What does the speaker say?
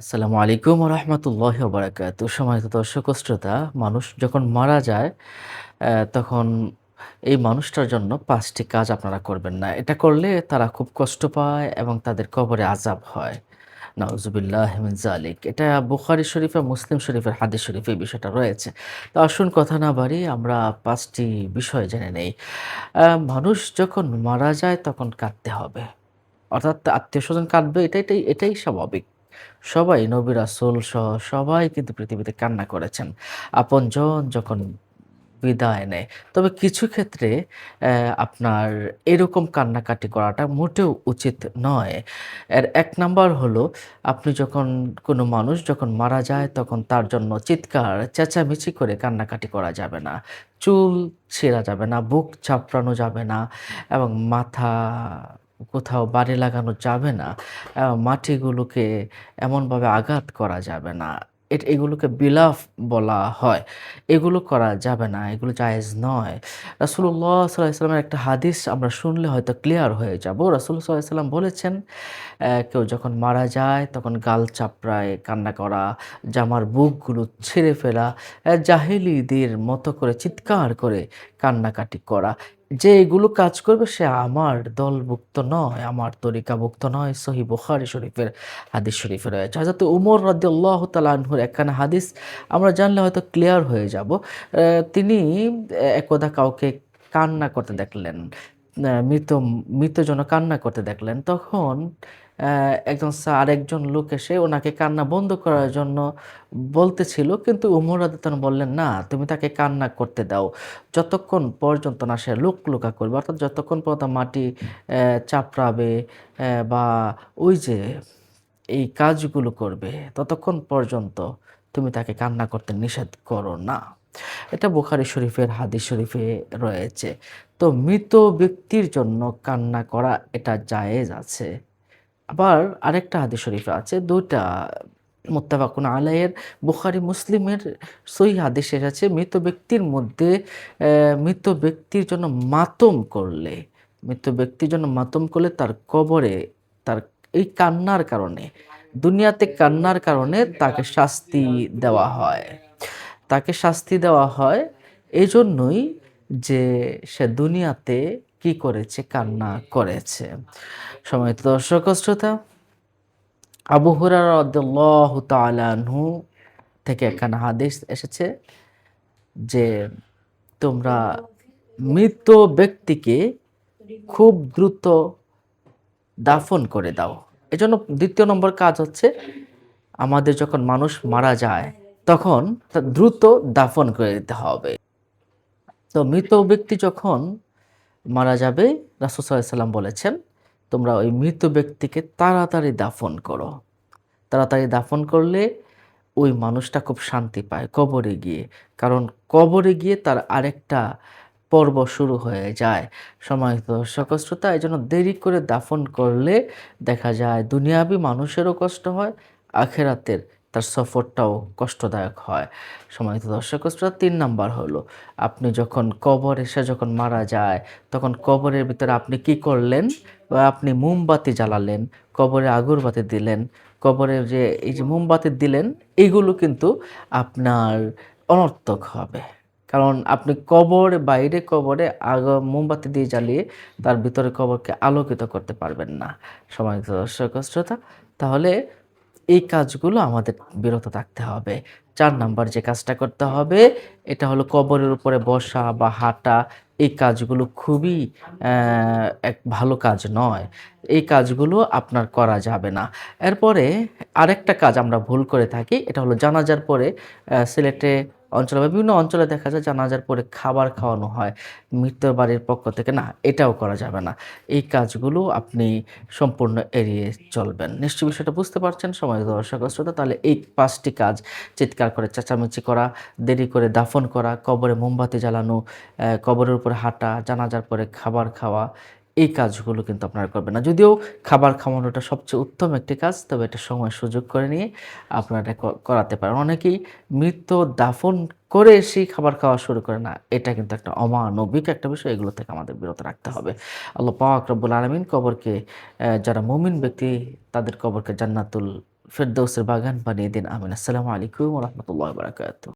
আসসালামু আলাইকুম রহমতুল্লাহ বারাকাত সম্মানিত দর্শক শ্রোতা, মানুষ যখন মারা যায় তখন এই মানুষটার জন্য পাঁচটি কাজ আপনারা করবেন না। এটা করলে তারা খুব কষ্ট পায় এবং তাদের কবরে আজাব হয়। নাউজুবিল্লাহ মিন জালিক এটা বুখারি শরীফ আর মুসলিম শরীফের হাদিস শরীফে এই বিষয়টা রয়েছে। তো আসুন কথা না বাড়ি, আমরা পাঁচটি বিষয় জেনে নেই। মানুষ যখন মারা যায়, তখন কাঁদতে হবে। অর্থাৎ আত্মীয় স্বজন কাঁদবে এটাই এটাই স্বাভাবিক। সবাই নবী রাসূল সহ সবাই কিন্তু পৃথিবীতে কান্না করেছেন। আপনজন যখন বিদায় নেয়, তবে কিছু ক্ষেত্রে আপনার এরকম কান্নাকাটি করাটা মোটেও উচিত নয়। এর এক নাম্বার হলো, আপনি যখন কোনো মানুষ যখন মারা যায়, তখন তার জন্য চিৎকার, চেঁচামেচি করে কান্নাকাটি করা যাবে না। চুল ছেঁড়া যাবে না, বুক চাপড়ানো যাবে না এবং মাথা কোথাও বাড়ি লাগানো যাবে না মাটিগুলোকে এমনভাবে আঘাত করা যাবে না। এগুলোকে বিলাপ বলা হয়। এগুলো করা যাবে না, এগুলো জায়েজ নয়। রাসুল্লাহ সাল্লামের একটা হাদিস আমরা শুনলে হয়তো ক্লিয়ার হয়ে যাব। রাসুল সাল্লাম বলেছেন কেউ যখন মারা যায় তখন গাল চাপড়ায় কান্না করা, জামার বুকগুলো ছিঁড়ে ফেলা জাহেলিদের মতো করে চিৎকার করে কান্নাকাটি করা। যে এগুলো কাজ করবে সে আমার দলভুক্ত নয়, আমার তরিকাভুক্ত নয়। সহি বুখারি শরীফের হাদিস শরীফে রয়েছে। হয়তো উমর রাদি আল্লাহ তালাহুর একখানা হাদিস, আমরা জানলে হয়তো ক্লিয়ার হয়ে যাব। তিনি একদা কাউকে কান্না করতে দেখলেন মৃত মৃত মৃতজন কান্না করতে দেখলেন। তখন একজন সা- আরেকজন লোক এসে ওনাকে কান্না বন্ধ করার জন্য বলতেছিল, কিন্তু উমর রাদিতান বললেন, না, তুমি তাকে কান্না করতে দাও। যতক্ষণ পর্যন্ত না সে লুক লুকা করবে, অর্থাৎ যতক্ষণ পর্যন্ত মাটি চাপড়াবে বা ওই যে এই কাজগুলো করবে, ততক্ষণ পর্যন্ত তুমি তাকে কান্না করতে নিষেধ করো না। এটা বুখারি শরীফের, হাদিস শরীফে রয়েছে। তো মৃত ব্যক্তির জন্য কান্না করা এটা জায়েজ আছে। আবার আরেকটা হাদিস শরীফে আছে, দুইটা মুত্তাফাকুন আলাইয়ের বুখারি, মুসলিমের সই হাদিস এসেছে মৃত ব্যক্তির মধ্যে মৃত ব্যক্তির জন্য মাতম করলে, মৃত ব্যক্তির জন্য মাতম করলে তার কবরে, তার এই কান্নার কারণে, দুনিয়াতে কান্নার কারণে তাকে শাস্তি দেওয়া হয়। তাকে শাস্তি দেওয়া হয় এই জন্যই যে সে দুনিয়াতে কি করেছে, কান্না করেছে। সময় দর্শক শ্রোতা, আবু হুরার থেকে একখানা হাদিস এসেছে যে তোমরা মৃত ব্যক্তিকে খুব দ্রুত দাফন করে দাও। এজন্য দ্বিতীয় নম্বর কাজ হচ্ছে, আমাদের যখন মানুষ মারা যায়, তখন দ্রুত দাফন করে দিতে হবে। তো মৃত ব্যক্তি যখন মারা যাবে, রাসূল সাল্লাল্লাহু সাল্লাম বলেছেন, তোমরা ওই মৃত ব্যক্তিকে তাড়াতাড়ি দাফন করো। তাড়াতাড়ি দাফন করলে ওই মানুষটা খুব শান্তি পায় কবরে গিয়ে। কারণ কবরে গিয়ে তার আরেকটা পর্ব শুরু হয়ে যায় সময় দর্শক শ্রোতা এই জন্য দেরি করে দাফন করলে দেখা যায় দুনিয়াবি মানুষেরও কষ্ট হয়, আখেরাতের তার সফরটাও কষ্টদায়ক হয়। সময় দর্শক শ্রোতা তিন নাম্বার হলো, আপনি যখন কবর এসে যখন মারা যায়, তখন কবরের ভিতরে আপনি কি করলেন? আপনি মোমবাতি জ্বালালেন, কবরে আগরবাতি দিলেন, কবরে যে এই যে মোমবাতি দিলেন এইগুলো কিন্তু আপনার অনর্থক হবে। কারণ আপনি কবর, বাইরে কবরে আগ, মোমবাতি দিয়ে জ্বালিয়ে তার ভিতরে কবরকে আলোকিত করতে পারবেন না। সময় দর্শক শ্রোতা তাহলে এই কাজগুলো আমাদের বিরত থাকতে হবে। চার নাম্বার যে কাজটা করতে হবে, এটা হলো কবরের উপরে বসা বা হাঁটা। এই কাজগুলো খুবই এক ভালো কাজ নয়। এই কাজগুলো আপনার করা যাবে না। এরপরে আরেকটা কাজ আমরা ভুল করে থাকি, এটা হলো জানাজার পরে সিলেটে অঞ্চলে বা বিভিন্ন অঞ্চলে দেখা যায় জানাজার পরে খাবার খাওয়ানো হয়। মৃত্যুর বাড়ির পক্ষ থেকে না, এটাও করা যাবে না। এই কাজগুলো আপনি সম্পূর্ণ এড়িয়ে চলবেন। নিশ্চয়ই বিষয়টা বুঝতে পারছেন, সময় দর্শক শ্রোতা, তাহলে এই পাঁচটি কাজ, চিৎকার করে চেঁচামেচি করা, দেরি করে দাফন করা, কবরে মোমবাতি জ্বালানো কবরের উপরে হাঁটা, জানাজার পরে খাবার খাওয়া এই কাজগুলো কিন্তু আপনারা করবেন না। যদিও খাবার খাওয়ানোটা সবচেয়ে উত্তম একটি কাজ, তবে এটা সময় সুযোগ করে নিয়ে আপনারা করাতে পারেন। অনেকেই মৃত্যু দাফন করে এসেই খাবার খাওয়া শুরু করে না। এটা কিন্তু একটা অমানবিক একটা বিষয়, এগুলো থেকে আমাদের বিরত রাখতে হবে। আল্লাহ পাক রব্বুল আলমিন কবরকে যারা মুমিন ব্যক্তি, তাদের কবরকে জান্নাতুল ফেরদৌসের বাগান বানিয়ে দিন। আমিন। আসসালামু আলাইকুম রাহমাতুল্লাহি ওয়া বারাকাতুহু।